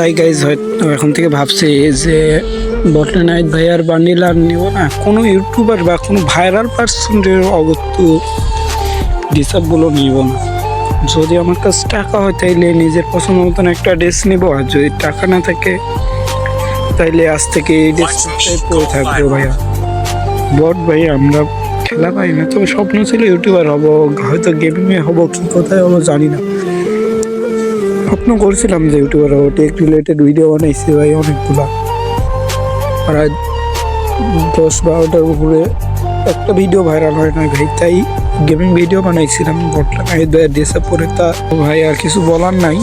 তাই গাইজ হয়তো এখন থেকে ভাবছি যে বটলে নাইট ভাই আর বান্ডিল আর নিব না। কোনো ইউটিউবার বা কোনো ভাইরাল পার্সনের অগত্য ডিসাবগুলো নিব না। যদি আমার কাছে টাকা হয় তাইলে নিজের পছন্দ মতন একটা ড্রেস নিব আর যদি টাকা না থাকে তাইলে আজ থেকে এই ড্রেসটাই পরে থাকব ভাইয়া। বট ভাই আমরা খেলা পাই না তবে স্বপ্ন ছিল ইউটিউবার হব হয়তো গেমিংয়ে হব কি কোথায় হব জানি না। স্বপ্ন করছিলাম যে ইউটিউবার হব টেক রিলেটেড ভিডিও বানাইছি ভাই অনেকগুলা। প্রায় দশ বারোটার উপরে একটা ভিডিও ভাইরাল হয় না ভাই তাই গেমিং ভিডিও বানাইছিলাম ঘটনা দেশে পরে তা ভাই আর কিছু বলার নাই।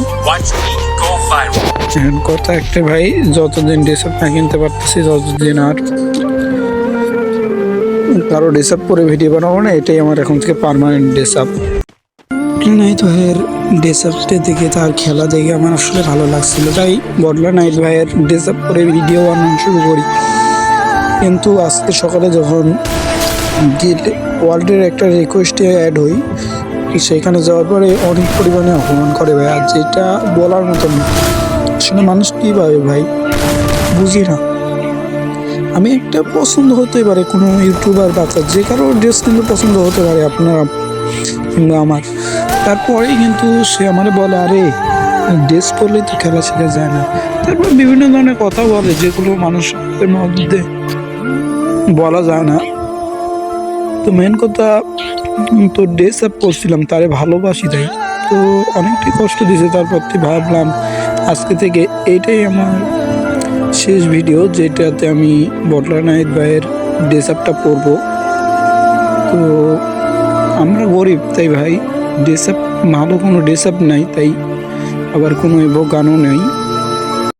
কথা একটা ভাই যতদিন ডেসাপ না কিনতে পারতেছি ততদিন আর কারও ডেসাপ করে ভিডিও বানাবো না এটাই আমার এখন থেকে পারমানেন্ট ডেসাপ নাইট ভাইয়ের ডেসাপটা দেখে তার খেলা দেখে আমার আসলে ভালো লাগছিল। তাই বদলা নাইট ভাইয়ের ডেসাপ করে ভিডিও বানানো শুরু করি। কিন্তু আজকে সকালে যখন ওয়ার্ল্ডের একটা রিকোয়েস্টে অ্যাড হই, সেখানে যাওয়ার পরে অনেক পরিমাণে অপমান করে ভাই। আর যেটা বলার মতো না আসলে মানুষ কী ভাবে ভাই? বুঝি না। আমি একটা পছন্দ হতে পারে কোনো ইউটিউবার বাচ্চা যে কারও ড্রেস কিন্তু পছন্দ হতে পারে আপনার কিংবা আমার। তারপরেই কিন্তু সে আমার বলে, আরে, ড্রেস পরলেই তো খেলা ছেড়ে যায় না। তারপর বিভিন্ন ধরনের কথা বলে, যেগুলো মানুষের মধ্যে বলা যায় না। তো মেন কথা তো ড্রেস আপ করছিলাম, তারে ভালোবাসি তাই। তো অনেকটাই কষ্ট দিয়েছে, তারপর থেকে ভাবলাম, আজকে থেকে এইটাই আমার শেষ ভিডিও যেটাতে আমি বটলা নাইট ভাইয়ের ড্রেস আপটা পরবো। তো আমরা গরিব তাই ভাই। ড্রেস আপ ভালো কোনো ড্রেস আপ নাই তাই আবার কোনো এভো গানও নেই।